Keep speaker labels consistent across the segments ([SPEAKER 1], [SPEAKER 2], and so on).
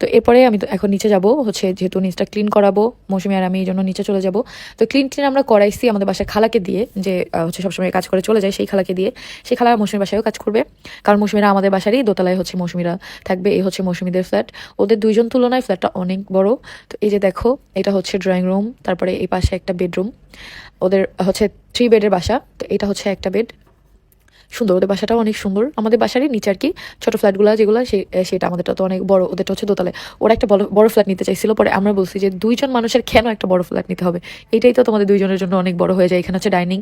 [SPEAKER 1] তো এরপরে আমি এখন নিচে যাব, হচ্ছে যেহেতু নিচটা ক্লিন করাবো, মৌসুমি আর আমি এই জন্য নিচে চলে যাব। তো ক্লিন ক্লিন আমরা করাইছি আমাদের বাসায় খালাকে দিয়ে, যে হচ্ছে সবসময় কাজ করে চলে যায় সেই খালাকে দিয়ে। সেই খালা মৌসুমির বাসায়ও কাজ করবে। কারণ মৌসুমিরা আমাদের বাসারই দোতলায় হচ্ছে মৌসুমিরা থাকবে, এই হচ্ছে মৌসুমিদের ফ্ল্যাট ওদের দুইজন তুলনায় ফ্ল্যাটটা অনেক বড়। তো এই যে দেখো, এটা হচ্ছে ড্রয়িং রুম তারপরে এই পাশে একটা বেডরুম ওদের হচ্ছে থ্রি বেডের বাসা, তো এটা হচ্ছে একটা বেড সুন্দর, ওদের বাসাটাও অনেক সুন্দর। আমাদের বাসারই নিচে আর কি ছোট ফ্ল্যাটগুলো যেগুলো সেটা আমাদেরটা তো অনেক বড় ওদেরটা হচ্ছে দোতলায়। ওরা একটা বড় বড় ফ্ল্যাট নিতে চাইছিল, পরে আমরা বলছি যে দুইজন মানুষের কেন একটা বড় ফ্ল্যাট নিতে হবে? এটাই তো তোমাদের দুইজনের জন্য অনেক বড় হয়ে যায়, এখানে হচ্ছে ডাইনিং।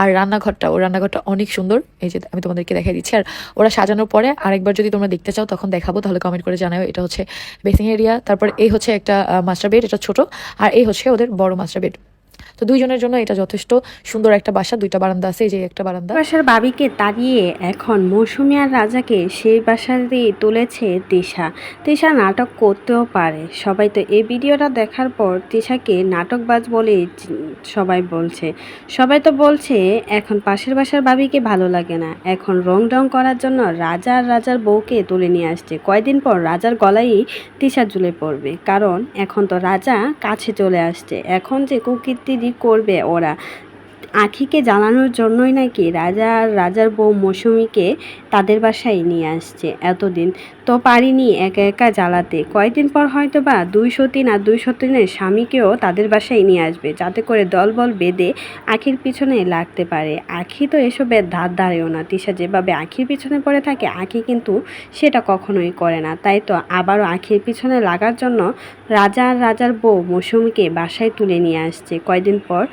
[SPEAKER 1] আর রান্নাঘরটা ও রান্নাঘরটা অনেক সুন্দর। এই যে আমি তোমাদেরকে দেখাই দিচ্ছি। আর ওরা সাজানোর পরে আরেকবার যদি তোমরা দেখতে চাও, তখন দেখাবো, তাহলে কমেন্ট করে জানাও। এটা হচ্ছে বেসিং এরিয়া, তারপর এই হচ্ছে একটা মাস্টার বেড এটা ছোট। আর এই হচ্ছে ওদের বড় মাস্টার বেড তো দুইজনের জন্য এটা যথেষ্ট সুন্দর একটা বাসা, দুইটা বারান্দা আছে যে একটা বারান্দা।
[SPEAKER 2] বাসার বাবিকে তাড়িয়ে এখন মৌসুমি আর রাজাকে সেই বাসাতেই তুলেছে তিশা। তিশা নাটক করতেও পারে। সবাই তো এই ভিডিওটা দেখার পর তিশাকে নাটকবাজ বলে সবাই বলছে। সবাই তো বলছে, এখন পাশের বাসার বাবিকে ভালো লাগে না। এখন রং রং করার জন্য রাজা আর রাজার বউকে তুলে নিয়ে আসছে। কয়দিন পর রাজার গলায় তিশা ঝুলে পড়বে। কারণ এখন তো রাজা কাছে চলে আসছে। এখন যে কুকীর্তি করবে ওরা আখিকে জ্বালানোর জন্যই নাকি রাজা আর রাজার বউ মৌসুমিকে তাদের বাসায় নিয়ে আসছে এতদিন। তো পারিনি একা একা জ্বালাতে। কয়েকদিন পর হয়তো বা দুইশো তিন আর দুইশো তিনের স্বামীকেও তাদের বাসায় নিয়ে আসবে, যাতে করে দলবল বেঁধে আখির পিছনে লাগতে পারে। আখি তো এসবের ধার ধারেও না। তিশা যেভাবে আখির পিছনে পড়ে থাকে, আখি কিন্তু সেটা কখনোই করে না। তাই তো আবারও আখির পিছনে লাগার জন্য রাজা আর রাজার বউ মৌসুমিকে বাসায় তুলে নিয়ে আসছে। কয়দিন পর?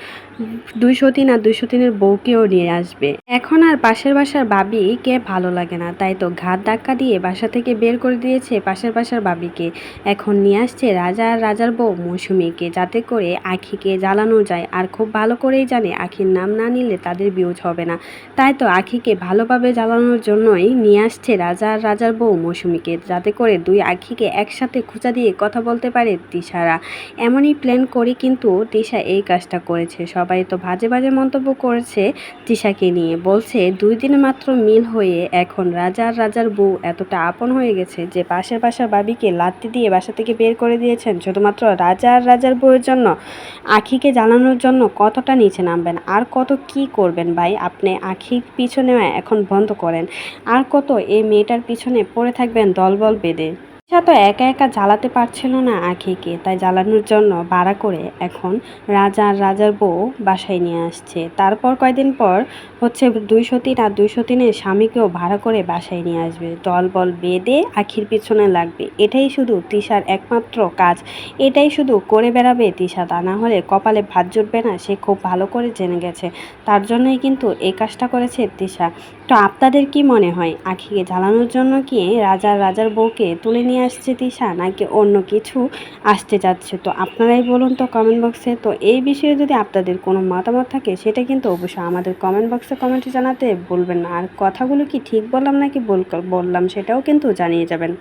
[SPEAKER 2] দুইশো তিন আর দুইশো তিনের বউকেও নিয়ে আসবে। এখন আর পাশের বাসার বাবি কে ভালো লাগে না। তাই তো ঘাত ধাক্কা দিয়ে বাসা থেকে বের করে দিয়েছে পাশের বাসার বাবিকে। এখন নিয়ে আসছে রাজা আর রাজার বউ মৌসুমিকে, যাতে করে আখিকে জ্বালানো যায়। আর খুব ভালো করেই জানে আখির নাম না নিলে তাদের বিউজ হবে না। তাই তো আখিকে ভালোভাবে জ্বালানোর জন্যই নিয়ে আসছে রাজা আর রাজার বউ মৌসুমিকে, যাতে করে দুই আখিকে একসাথে খোঁচা দিয়ে কথা বলতে পারে তিশারা। এমনই প্ল্যান করে কিন্তু তিশা এই কাজটা করেছে। সবাই তো বাজে বাজে মন্তব্য করেছে তিশাকে নিয়ে। বলছে, দুই দিনে মাত্র মিল হয়ে এখন রাজার রাজার বউ এতটা আপন হয়ে গেছে যে পাশের বাসার বাবিকে লাত্তি দিয়ে বাসা থেকে বের করে দিয়েছেন। শুধুমাত্র রাজার রাজার বউয়ের জন্য, আখিকে জ্বালানোর জন্য কতটা নিচে নামবেন? আর কত কি করবেন ভাই? আপনি আখির পিছনে এখন বন্ধ করেন। আর কত এই মেয়েটার পিছনে পড়ে থাকবেন দলবল বেঁধে? তিশা তো একা একা জ্বালাতে পারছিল না আখিকে, তাই জ্বালানোর জন্য ভাড়া করে এখন রাজা আর রাজার বউ বাসায় নিয়ে আসছে। তারপর কয়দিন পর হচ্ছে দুইশো তিন আর দুইশো তিনের স্বামীকেও ভাড়া করে বাসায় নিয়ে আসবে। দল বল বেঁধে আখির পিছনে লাগবে। এটাই শুধু তিশার একমাত্র কাজ। এটাই শুধু করে বেড়াবে তিশা, তা না হলে কপালে ভাত জুটবে না, সে খুব ভালো করে জেনে গেছে। তার জন্যই কিন্তু এই কাজটা করেছে তিশা। তো আপনাদের কি মনে হয়? আখিকে জ্বালানোর জন্য কি রাজার রাজার বউকে তুলে নিয়ে আসছে তিশা নাকি অন্য কিছু আসতে যাচ্ছে? তো আপনারাই বলুন তো কমেন্ট বক্সে তো এই বিষয়ে যদি আপনাদের কোনো মতামত থাকে, সেটা কিন্তু অবশ্যই আমাদের কমেন্ট বক্সে কমেন্টে জানাতে বলবেন না। আর কথাগুলো কি ঠিক বললাম নাকি বল- বললাম, সেটাও কিন্তু জানিয়ে যাবেন।